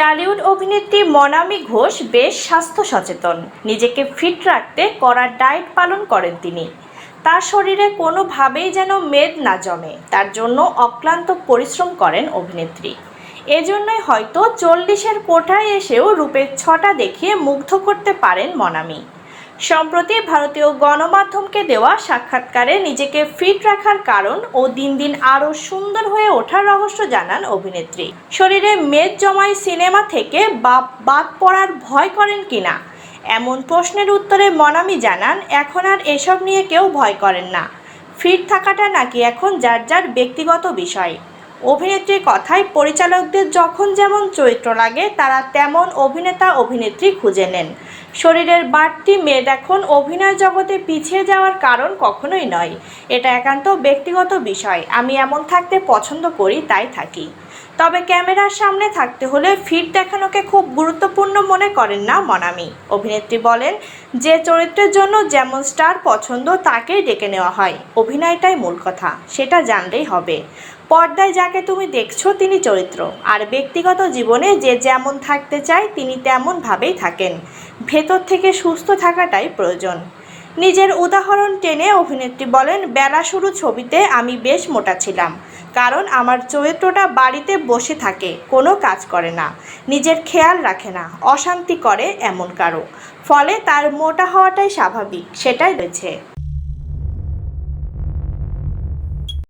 Tollywood অভিনেত্রী মনামি ঘোষ বেশ স্বাস্থ্য সচেতন। নিজেকে ফিট রাখতে করা ডায়েট পালন করেন তিনি। তার শরীরে কোনোভাবেই যেন মেদ না জমে, তার জন্য অক্লান্ত পরিশ্রম করেন অভিনেত্রী। এজন্যই হয়তো চল্লিশের কোঠায় এসেও রূপের ছটা দেখিয়ে মুগ্ধ করতে পারেন মনামি। সম্প্রতি ভারতীয় গণমাধ্যমকে দেওয়া সাক্ষাৎকারে নিজেকে ফিট রাখার কারণ ও দিন দিন আরও সুন্দর হয়ে ওঠার রহস্য জানান অভিনেত্রী। শরীরে মেদ জমায় সিনেমা থেকে বা বাদ পড়ার ভয় করেন কিনা এমন প্রশ্নের উত্তরে মনামি জানান, এখন আর এসব নিয়ে কেউ ভয় করেন না। ফিট থাকাটা নাকি এখন যার যার ব্যক্তিগত বিষয়। অভিনেত্রীর কথায় পরিচালকদের যখন যেমন চরিত্র লাগে, তারা তেমন অভিনেতা, অভিনেত্রী খুঁজে নেন। শরীরের বাড়তি মেয়ে এখন অভিনয় জগতে পিছিয়ে যাওয়ার কারণ কখনোই নয়। এটা একান্ত ব্যক্তিগত বিষয়। আমি এমন থাকতে পছন্দ করি, তাই থাকি। তবে ক্যামেরার সামনে থাকতে হলে ফিট দেখানোকে খুব গুরুত্বপূর্ণ মনে করেন না মনামি। অভিনেত্রী বলেন, যে চরিত্রের জন্য যেমন স্টার পছন্দ, তাকেই ডেকে নেওয়া হয়। অভিনয়টাই মূল কথা, সেটা জানলেই হবে। পর্দায় যাকে তুমি দেখছ, তিনি চরিত্র। আর ব্যক্তিগত জীবনে যে যেমন থাকতে চায়, তিনি তেমনভাবেই থাকেন। ভেতর থেকে সুস্থ থাকাটাই প্রয়োজন। নিজের উদাহরণ টেনে অভিনেত্রী বলেন, বেলা শুরু ছবিতে আমি বেশ মোটা ছিলাম, কারণ আমার চরিত্রটা বাড়িতে বসে থাকে, কোনো কাজ করে না, নিজের খেয়াল রাখে না, অশান্তি করে এমন কারও। ফলে তার মোটা হওয়াটাই স্বাভাবিক, সেটাই রয়েছে।